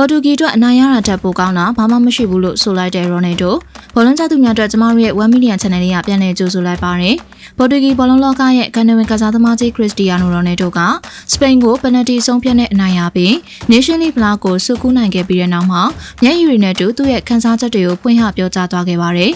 ပေါ်တူဂီအတွက်အနိုင်ရတာတက်ပိုကောင်းတာဘာမှမရှိဘူးလို့ဆိုလိုက်တဲ့ရိုနယ်ဒိုဘောလုံးကြသူများအတွက်ကျမတို့ရဲ့1 million channel လေးကပြန်လည်ကြိုဆိုလိုက်ပါတယ်ပေါ်တူဂီဘောလုံးလောကရဲ့ကန်နဝင်ကစားသမားကြီးခရစ္စတီယာနိုရိုနယ်ဒိုကစပိန်ကိုပယ်နယ်တီဆုံးဖြတ်တဲ့အနိုင်ရပြီး Nation League ဖလားကိုစုကူးနိုင်ခဲ့ပြီးတဲ့နောက်မှာမျက်ရည်တွေနဲ့တူသူ့ရဲ့ခန်းစားချက်တွေကိုဖွင့်ဟပြောကြားသွားခဲ့ပါတယ်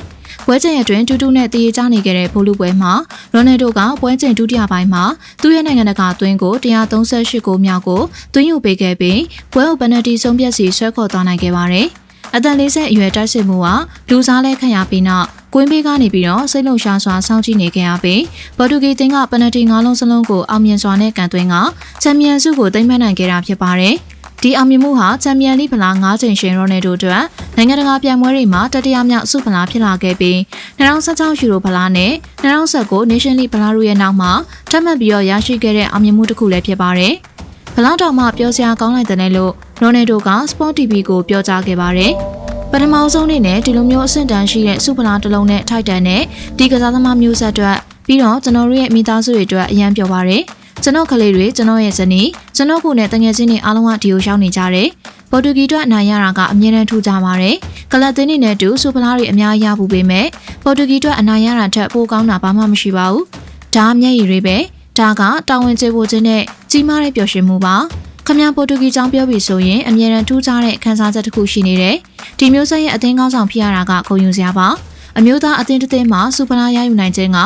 ပွဲချိန်အတွင်းတူတူနဲ့တည်ရကြနေခဲ့တဲ့ဖိုလူပွဲမှာရိုနယ်ဒိုကပွဲချိန်ဒုတိယပိုင်းမှာသူ့ရဲ့နိုင်ငံတကာအသင်းကို138ဂိုးမြောက်ကိုသွင်းယူပေးခဲ့ပြီးပွဲကိုပယ်နယ်တီဆုံးဖြတ်စီဆွဲခေါ်သွားနိုင်ခဲ့ပါတယ်။အသက်40အရွယ်တိုက်စစ်မှုကလူစားလဲခံရပြီးနောက်ကွင်းဘေးကနေပြီးတော့စိတ်လုံရှားစွာစောင့်ကြည့်နေခဲ့ရပြီးပေါ်တူဂီတင်းကပယ်နယ်တီ၅လုံးစလုံးကိုအောင်မြင်စွာနဲ့ကန်သွင်းကချန်ပီယံဆုကိုသိမ်းမှတ်နိုင်ခဲ့တာဖြစ်ပါတယ်။ဒီအောင်မြင်မှုဟာချန်ပီယံလိဖလား၅ချိန်ရှင်ရိုနယ်ဒိုအတွက် နိုင်ငံတကာပြိုင်ပွဲတွေမှာတတိယမြောက်ဆုဖလားဖြစ်လာခဲ့ပြီး2016ယူရိုဖလားနဲ့2019 Nation League ဖလားတို့ရဲ့နောက်မှာထပ်မံပြီးတော့ရရှိခဲ့တဲ့အောင်မြင်မှုတစ်ခုလည်းဖြစ်ပါတယ်။ဖလားတော်မှပြောစရာကောင်းလိုက်တဲ့လို့ရိုနယ်ဒိုက Sport TV ကိုပြောကြားခဲ့ပါတယ်။ပထမဆုံးနေ့နဲ့ဒီလိုမျိုးအဆင့်တန်းရှိတဲ့ဆုဖလားတစ်လုံးနဲ့ထိုက်တန်တဲ့ဒီကစားသမားမျိုးဆက်အတွက်ပြီးတော့ကျွန်တော်တို့ရဲ့မိသားစုတွေအတွက်အရန်ပြောပါတယ်။ကျွန်တော်ကလေးတွေကျွန်တော်ရဲ့ဇနီးကျွန်တော်ကိုနဲ့တငယ်ချင်းတွေအားလုံးကဒီကိုရောက်နေကြတယ်။ ပေါ်တူဂီအတွက်အနိုင်ရတာကအမြဲတမ်းထူးကြပါတယ်။ကလပ်သင်းတွေနဲ့တူစူပလာတွေအများကြီးရဖို့ပေမဲ့ပေါ်တူဂီအတွက်အနိုင်ရတာထက်ပိုကောင်းတာဘာမှမရှိပါဘူး။ဒါမျက်ရည်တွေပဲ။ဒါကတာဝန်ကျေဖို့ခြင်းနဲ့ကြီးမားတဲ့ပျော်ရွှင်မှုပါ။ခမရပေါ်တူဂီចောင်းပြောပြီးဆိုရင်အမြဲတမ်းထူးခြားတဲ့ခန်းစားချက်တစ်ခုရှိနေတယ်။ဒီမျိုးဆက်ရဲ့အသင်းကောင်းဆောင်ဖြစ်ရတာကဂုဏ်ယူစရာပါ။အမျိုးသားအသင်းတစ်သင်းမှာစူပလာရယူနိုင်ခြင်းက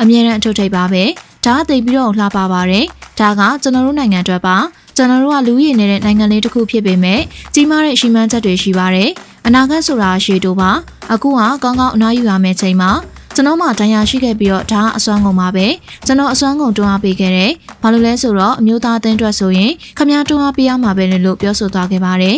အမြဲတမ်းအထုပ်ထိပ်ပါပဲ။ဒါအသိပြီးတော့လှပပါတယ်။ဒါကကျွန်တော်တို့နိုင်ငံအတွက်ပါ။ ကျွန်တော်တို့ကလူရည်နေတဲ့နိုင်ငံလေးတစ်ခုဖြစ်ပေမဲ့ကြီးမားတဲ့ရှိမှန်းချက်တွေရှိပါတယ်။အနာဂတ်ဆိုတာရှေ့တို့ပါ။အခုကကောင်းကောင်းအနားယူရမယ့်ချိန်မှာကျွန်တော်မှတရားရှိခဲ့ပြီးတော့ဒါကအစွမ်းကုန်ပါပဲကျွန်တော်အစွမ်းကုန်တွန်းအားပေးခဲ့တယ်ဘာလို့လဲဆိုတော့အမျိုးသားအသင်းအတွက်ဆိုရင်ခမည်းတွန်းအားပေးရမှာပဲလေလို့ပြောဆိုသွားခဲ့ပါတယ်